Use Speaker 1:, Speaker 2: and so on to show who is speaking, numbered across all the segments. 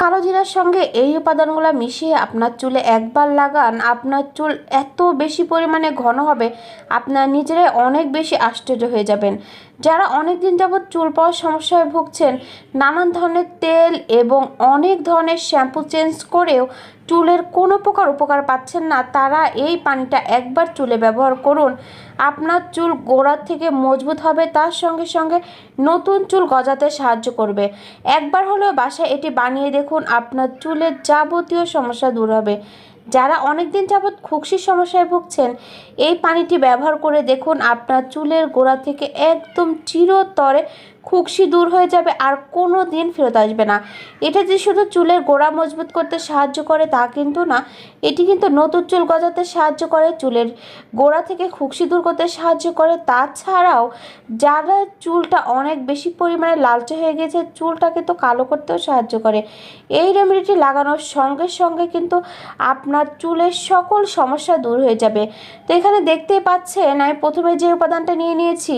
Speaker 1: কালো জিরার সঙ্গে এই উপাদানগুলো মিশিয়ে আপনার চুলে একবার লাগান, আপনার চুল এত বেশি পরিমাণে ঘন হবে, আপনার নিজেরাই অনেক বেশি আশ্চর্য হয়ে যাবেন। যারা অনেক দিন যাবৎ চুল পাওয়ার সমস্যায় ভুগছেন, নানান ধরনের তেল এবং অনেক ধরনের শ্যাম্পু চেঞ্জ করেও চুলের কোনো প্রকার উপকার পাচ্ছেন না, তারা এই পানিটা একবার চুলে ব্যবহার করুন। আপনার চুল গোড়ার থেকে মজবুত হবে, তার সঙ্গে সঙ্গে নতুন চুল গজাতে সাহায্য করবে। একবার হলেও বাসায় এটি বানিয়ে দেখুন, আপনার চুলের যাবতীয় সমস্যা দূর হবে। যারা অনেক দিন যাবৎ খুকসির সমস্যায় ভুগছেন, এই পানিটি ব্যবহার করে দেখুন আপনার চুলের গোড়া থেকে একদম চিরতরে খুকসি দূর হয়ে যাবে আর কোনো দিন ফেরত আসবে না। এটা যে শুধু চুলের গোড়া মজবুত করতে সাহায্য করে তা কিন্তু না, এটি কিন্তু নতুন চুল গজাতে সাহায্য করে, চুলের গোড়া থেকে খুকসি দূর করতে সাহায্য করে। তাছাড়াও যারা চুলটা অনেক বেশি পরিমাণে লালচে হয়ে গেছে, চুলটাকে তো কালো করতেও সাহায্য করে। এই রেমেডিটি লাগানোর সঙ্গে সঙ্গে কিন্তু আপনার চুলের সকল সমস্যা দূর হয়ে যাবে। তো এখানে দেখতেই পাচ্ছেন, আমি প্রথমে যে উপাদানটা নিয়ে নিয়েছি,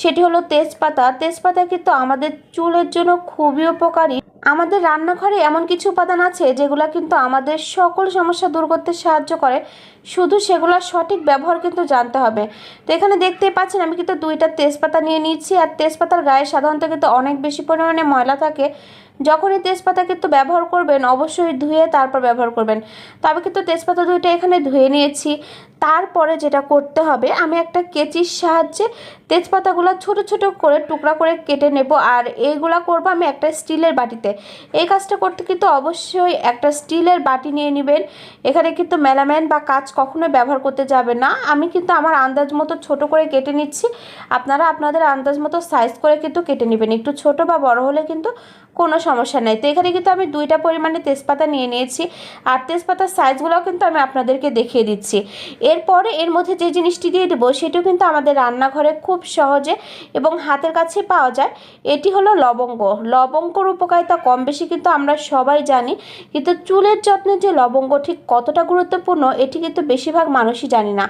Speaker 1: সেটি হলো তেজপাতা। তেজপাতা কিন্তু আমাদের চুলের জন্য খুবই উপকারী। আমাদের রান্নাঘরে এমন কিছু উপাদান আছে যেগুলো কিন্তু আমাদের সকল সমস্যা দূর করতে সাহায্য করে। শুধু সেগুলোর সঠিক ব্যবহার কিন্তু জানতে হবে। তো এখানে দেখতে পাচ্ছেন, আমি কিন্তু দুইটা তেজপাতা নিয়ে নিচ্ছি আর তেজপাতার গায়ে সাধারণত কিন্তু অনেক বেশি পরিমাণে ময়লা থাকে। যখন এই তেজপাতা কিন্তু ব্যবহার করবেন, অবশ্যই ধুয়ে তারপর ব্যবহার করবেন। তো আমি কিন্তু তেজপাতা দুইটা এখানে ধুয়ে নিয়েছি। তারপরে যেটা করতে হবে, আমি একটা কেচির সাহায্যে তেজপাতাগুলো ছোট ছোট করে, টুকরা করে কেটে নেব। আর এইগুলা করব আমি একটা স্টিলের বাটিতে। এই কাজটা করতে কিন্তু অবশ্যই একটা স্টিলের বাটি নিয়ে নেবেন। এখানে কিন্তু মেলামেন বা কাজ কখনোই ব্যবহার করতে যাবে না। আমি কিন্তু আমার আন্দাজ মতো ছোট করে কেটে নিচ্ছি। আপনারা আপনাদের আন্দাজ মতো সাইজ করে কিন্তু কেটে নেবেন। একটু ছোট বা বড় হলে কিন্তু কোনো সমস্যা নেই। তো এখানে কিন্তু আমি দুইটা পরিমাণে তেজপাতা নিয়ে নিয়েছি। আর তেজপাতার সাইজগুলোও কিন্তু আমি আপনাদেরকে দেখিয়ে দিচ্ছি। এরপরে এর মধ্যে যে জিনিসটি দিয়ে দেবো, সেটিও কিন্তু আমাদের রান্নাঘরে খুব সহজে এবং হাতের কাছে পাওয়া যায়। এটি হলো লবঙ্গ। লবঙ্গর উপকারিতা কম বেশি কিন্তু আমরা সবাই জানি। কিন্তু চুলের যত্নে যে লবঙ্গ ঠিক কতটা গুরুত্বপূর্ণ, এটি কিন্তু বেশিরভাগ মানুষই জানি না।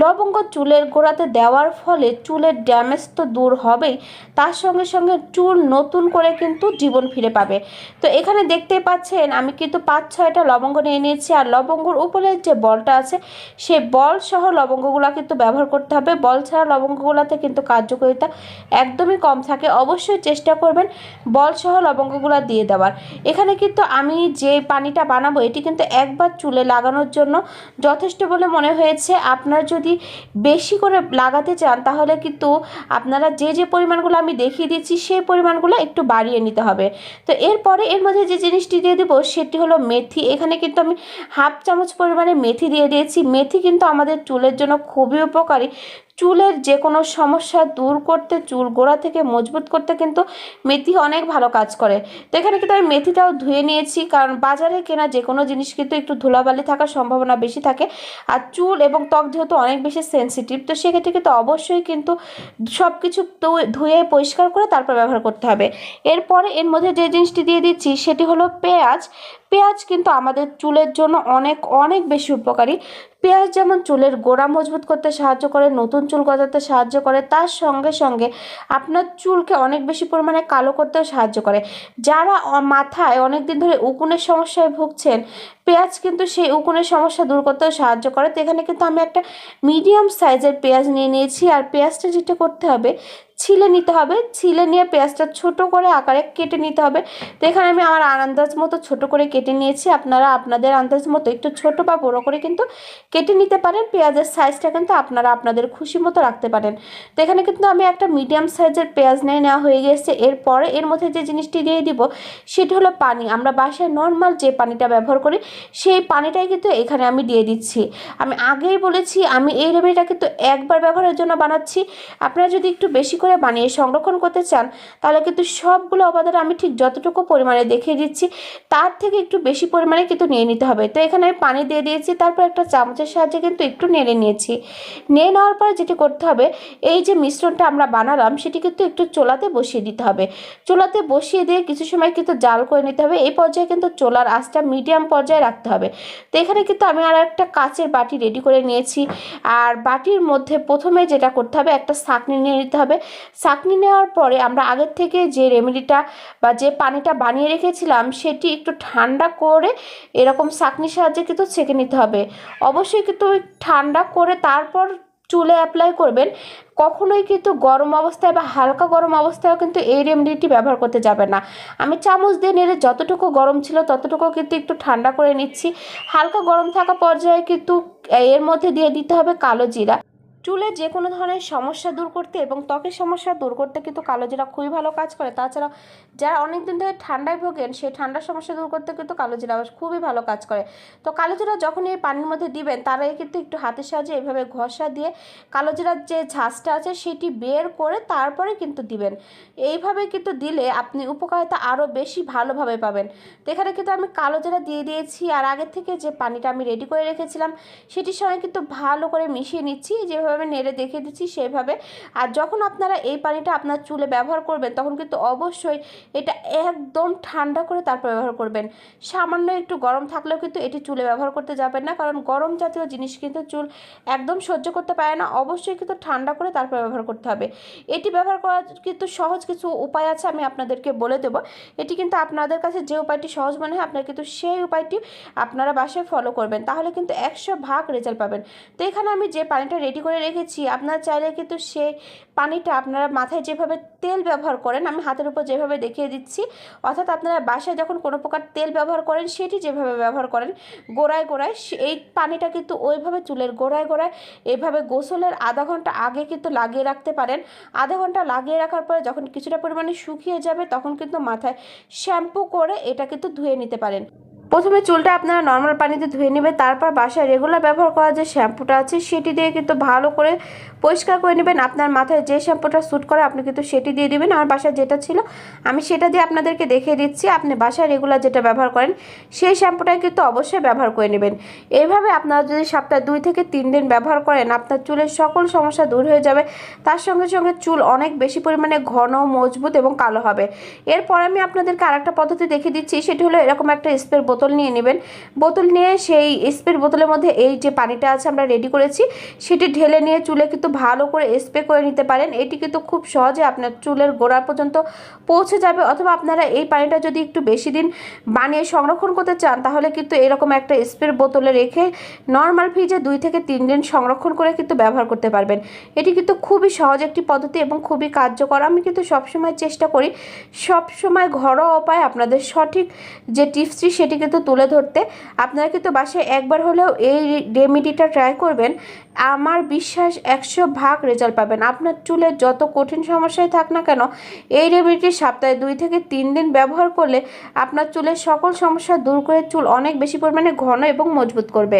Speaker 1: লবঙ্গ চুলের গোড়াতে দেওয়ার ফলে চুলের ড্যামেজ তো দূর হবেই। তার সঙ্গে সঙ্গে চুল নতুন করে কিন্তু জীবন ফিরে পাবে। তো এখানে দেখতেই পাচ্ছেন, আমি কিন্তু পাঁচ, ছয়টা লবঙ্গ নিয়ে নিয়েছি। আর লবঙ্গর উপরে যে বলটা আছে, সেই বল সহ লবঙ্গগুলো কিন্তু ব্যবহার করতে হবে। বল ছাড়া লবঙ্গগুলোতে কিন্তু কার্যকারিতা একদমই কম থাকে। অবশ্যই চেষ্টা করবেন বল সহ লবঙ্গগুলো দিয়ে দেওয়ার। এখানে কিন্তু আমি যে পানিটা বানাবো, এটি কিন্তু একবার চুলে লাগানোর জন্য যথেষ্ট বলে মনে হয়েছে। আপনার যদি বেশি করে লাগাতে চান, তাহলে কিন্তু আপনারা যে যে পরিমাণগুলো আমি দেখিয়ে দিচ্ছি, সেই পরিমাণগুলো একটু বাড়িয়ে নিতে হবে। তো এরপরে এর মধ্যে যে জিনিসটি দিয়ে দেবো সেটি হলো মেথি। এখানে কিন্তু আমি হাফ চামচ পরিমাণে মেথি দিয়ে দিয়েছি। মেথি কিন্তু আমাদের চুলের জন্য খুবই উপকারী। চুলের যে কোনো সমস্যা দূর করতে, চুল গোড়া থেকে মজবুত করতে কিন্তু মেথি অনেক ভালো কাজ করে। তো এখানে কিন্তু আমি মেথিটাও ধুয়ে নিয়েছি, কারণ বাজারে কেনা যে কোনো জিনিস কিন্তু একটু ধুলাবালি থাকার সম্ভাবনা বেশি থাকে। আর চুল এবং ত্বক যেহেতু অনেক বেশি সেন্সিটিভ তো সেক্ষেত্রে কিন্তু অবশ্যই কিন্তু সব কিছু ধুয়ে পরিষ্কার করে তারপর ব্যবহার করতে হবে। এরপরে এর মধ্যে যে জিনিসটি দিয়ে দিচ্ছি, সেটি হলো পেঁয়াজ। পেঁয়াজ কিন্তু আমাদের চুলের জন্য অনেক অনেক বেশি উপকারী। পেঁয়াজ যেমন চুলের গোড়া মজবুত করতে সাহায্য করে, নতুন চুল গজাতে সাহায্য করে, তার সঙ্গে সঙ্গে আপনার চুলকে অনেক বেশি পরিমাণে কালো করতেও সাহায্য করে। যারা মাথায় অনেক দিন ধরে উকুনের সমস্যায় ভুগছেন, পেঁয়াজ কিন্তু সেই উকুনের সমস্যা দূর করতেও সাহায্য করে। তো এখানে কিন্তু আমি একটা মিডিয়াম সাইজের পেঁয়াজ নিয়ে নিয়েছি। আর পেঁয়াজটা যেটা করতে হবে ছিলে নিতে হবে। ছিলে নিয়ে পেঁয়াজটা ছোট করে আকারে কেটে নিতে হবে। তো এখানে আমি আমার আন্দাজ মতো ছোট করে কেটে নিয়েছি। আপনারা আপনাদের আন্দাজ মতো একটু ছোট বা বড় করে কিন্তু কেটে নিতে পারেন। পেঁয়াজের সাইজটা কিন্তু আপনারা আপনাদের খুশি মতো রাখতে পারেন। তো এখানে কিন্তু আমি একটা মিডিয়াম সাইজের পেঁয়াজ নিয়ে নেওয়া হয়ে গেছে। এরপরে এর মধ্যে যে জিনিসটি দিয়ে দিব, সেটি হলো পানি। আমরা বাসায় নর্মাল যে পানিটা ব্যবহার করি, সেই পানিটাই কিন্তু এখানে আমি দিয়ে দিচ্ছি। আমি আগেই বলেছি, আমি এই রেমেডিটা কিন্তু একবার ব্যবহারের জন্য বানাচ্ছি। আপনারা যদি একটু বেশি করে বানিয়ে সংরক্ষণ করতে চান, তাহলে কিন্তু সবগুলো উপাদান আমি ঠিক যতটুকু পরিমাণে দেখিয়ে দিচ্ছি, তার থেকে একটু বেশি পরিমাণে কিন্তু নিয়ে নিতে হবে। তো এখানে আমি পানি দিয়ে দিয়েছি, তারপর একটা চামচের সাহায্যে কিন্তু একটু নেড়ে নিয়েছি। নিয়ে নেওয়ার পরে যেটি করতে হবে, এই যে মিশ্রণটা আমরা বানালাম, সেটি কিন্তু একটু চোলাতে বসিয়ে দিতে হবে। চোলাতে বসিয়ে দিয়ে কিছু সময় কিন্তু জাল করে নিতে হবে, এই পর্যায়ে কিন্তু চোলার আঁচটা মিডিয়াম পর্যায়ে রাখতে হবে। তো এখানে কিন্তু আমি আর একটা কাচের বাটি রেডি করে নিয়েছি, আর বাটির মধ্যে প্রথমে যেটা করতে হবে, একটা ছাঁকনি নিয়ে নিতে হবে। ছাঁকনি নেওয়ার পরে আমরা আগের থেকে যে রেমেডিটা বা যে পানিটা বানিয়ে রেখেছিলাম, সেটি একটু ঠান্ডা করে এরকম ছাঁকনির সাহায্যে কিন্তু ছেঁকে নিতে হবে। অবশ্যই কিন্তু ঠান্ডা করে তারপর চুলে অ্যাপ্লাই করবেন। কখনোই কিন্তু গরম অবস্থায় বা হালকা গরম অবস্থায়ও কিন্তু এই রেমেডিটি ব্যবহার করতে যাবে না। আমি চামচ দিয়ে নেড়ে যতটুকু গরম ছিল ততটুকু কিন্তু একটু ঠান্ডা করে নিচ্ছি। হালকা গরম থাকা পর্যায়ে কিন্তু এর মধ্যে দিয়ে দিতে হবে কালো জিরা। চুলে যে কোনো ধরনের সমস্যা দূর করতে এবং ত্বকের সমস্যা দূর করতে কিন্তু কালো জিরা খুবই ভালো কাজ করে। তাছাড়া যারা অনেক দিন ধরে ঠান্ডায় ভোগেন, সেই ঠান্ডার সমস্যা দূর করতে কিন্তু কালো জিরা খুবই ভালো কাজ করে। তো কালো জিরা যখন এই পানির মধ্যে দিবেন, তার কিন্তু একটু হাতের সাহায্যে এভাবে ঘষা দিয়ে কালো জিরার যে ঝাঁসটা আছে, সেটি বের করে তারপরে কিন্তু দিবেন। এইভাবে কিন্তু দিলে আপনি উপকারিতা আরও বেশি ভালোভাবে পাবেন। তো এখানে কিন্তু আমি কালো জিরা দিয়ে দিয়েছি, আর আগে থেকে যে পানিটা আমি রেডি করে রেখেছিলাম, সেটির সঙ্গে কিন্তু ভালো করে মিশিয়ে নিচ্ছি। যেভাবে আমি নেড়ে দেখিয়ে দিচ্ছি, সেভাবে। আর যখন আপনারা এই পানিটা আপনার চুলে ব্যবহার করবেন, তখন কিন্তু অবশ্যই এটা একদম ঠান্ডা করে তারপর ব্যবহার করবেন। সামান্য একটু গরম থাকলেও কিন্তু এটি চুলে ব্যবহার করতে যাবেন না, কারণ গরম জাতীয় জিনিস কিন্তু চুল একদম সহ্য করতে পারে না, অবশ্যই কিন্তু ঠান্ডা করে তারপর ব্যবহার করতে হবে। এটি ব্যবহার করার কিন্তু সহজ কিছু উপায় আছে, আমি আপনাদেরকে বলে দেব। এটি কিন্তু আপনাদের কাছে যে উপায়টি সহজ মনে হয়, আপনারা কিন্তু সেই উপায়টি আপনারা বাসায় ফলো করবেন, তাহলে কিন্তু একশো ভাগ রেজাল্ট পাবেন। তো এখানে আমি যে পানিটা রেডি করে রেখেছি, আপনারা চাইলে কিন্তু সেই পানিটা আপনারা মাথায় যেভাবে তেল ব্যবহার করেন, আমি হাতের উপর যেভাবে দেখিয়ে দিচ্ছি, অর্থাৎ আপনারা বাসায় যখন কোনো প্রকার তেল ব্যবহার করেন, সেটি যেভাবে ব্যবহার করেন, গোড়ায় গোড়ায় সে- এই পানিটা কিন্তু ওইভাবে চুলের গোড়ায় গোড়ায় এভাবে গোসলের আধা ঘণ্টা আগে কিন্তু লাগিয়ে রাখতে পারেন। আধা ঘণ্টা লাগিয়ে রাখার পরে যখন কিছুটা পরিমাণে শুকিয়ে যাবে, তখন কিন্তু মাথায় শ্যাম্পু করে এটা কিন্তু ধুয়ে নিতে পারেন। প্রথমে চুলটা আপনারা নর্মাল পানিতে ধুয়ে নেবে তারপর বাসায় রেগুলার ব্যবহার করা যে শ্যাম্পুটা আছে, সেটি দিয়ে কিন্তু ভালো করে পরিষ্কার করে নেবেন। আপনার মাথায় যে শ্যাম্পুটা স্যুট করে, আপনি কিন্তু সেটি দিয়ে দিবেন। আমার বাসায় যেটা ছিল, আমি সেটা দিয়ে আপনাদেরকে দেখিয়ে দিচ্ছি। আপনি বাসায় রেগুলার যেটা ব্যবহার করেন, সেই শ্যাম্পুটাই কিন্তু অবশ্যই ব্যবহার করে নেবেন। এইভাবে আপনারা যদি সপ্তাহে দুই থেকে তিন দিন ব্যবহার করেন, আপনার চুলের সকল সমস্যা দূর হয়ে যাবে। তার সঙ্গে সঙ্গে চুল অনেক বেশি পরিমাণে ঘন, মজবুত এবং কালো হবে। এরপর আমি আপনাদেরকে আরেকটা পদ্ধতি দেখিয়ে দিচ্ছি, সেটি হলো এরকম একটা স্প্রে বোতল নিয়ে নেবেন। বোতল নিয়ে সেই স্প্রে বোতলের মধ্যে এই যে পানিটা আছে আমরা রেডি করেছি, সেটি ঢেলে নিয়ে চুলে কিন্তু ভালো করে স্প্রে করে নিতে পারেন। এটি কিন্তু খুব সহজে আপনার চুলের গোড়া পর্যন্ত পৌঁছে যাবে অথবা আপনারা এই পানিটা যদি একটু বেশি দিন বানিয়ে সংরক্ষণ করতে চান, তাহলে কিন্তু এরকম একটা স্প্রে বোতলে রেখে নর্মাল ফ্রিজে দুই থেকে তিন দিন সংরক্ষণ করে কিন্তু ব্যবহার করতে পারবেন। এটি কিন্তু খুবই সহজ একটি পদ্ধতি এবং খুবই কার্যকর। আমি কিন্তু সবসময় চেষ্টা করি, সবসময় ঘরোয়া উপায় আপনাদের সঠিক যে টিপসটি সেটি কিন্তু তুলে ধরতে, আপনারা কিন্তু বাসায় একবার হলেও এই রেমেডিটা ট্রাই করবেন। আমার বিশ্বাস একশো ভাগ রেজাল্ট পাবেন। আপনার চুলে যত কঠিন সমস্যায় থাক না কেন, এই রেমেডিটি সপ্তাহে দুই থেকে তিন দিন ব্যবহার করলে আপনার চুলের সকল সমস্যা দূর করে চুল অনেক বেশি পরিমাণে ঘন এবং মজবুত করবে।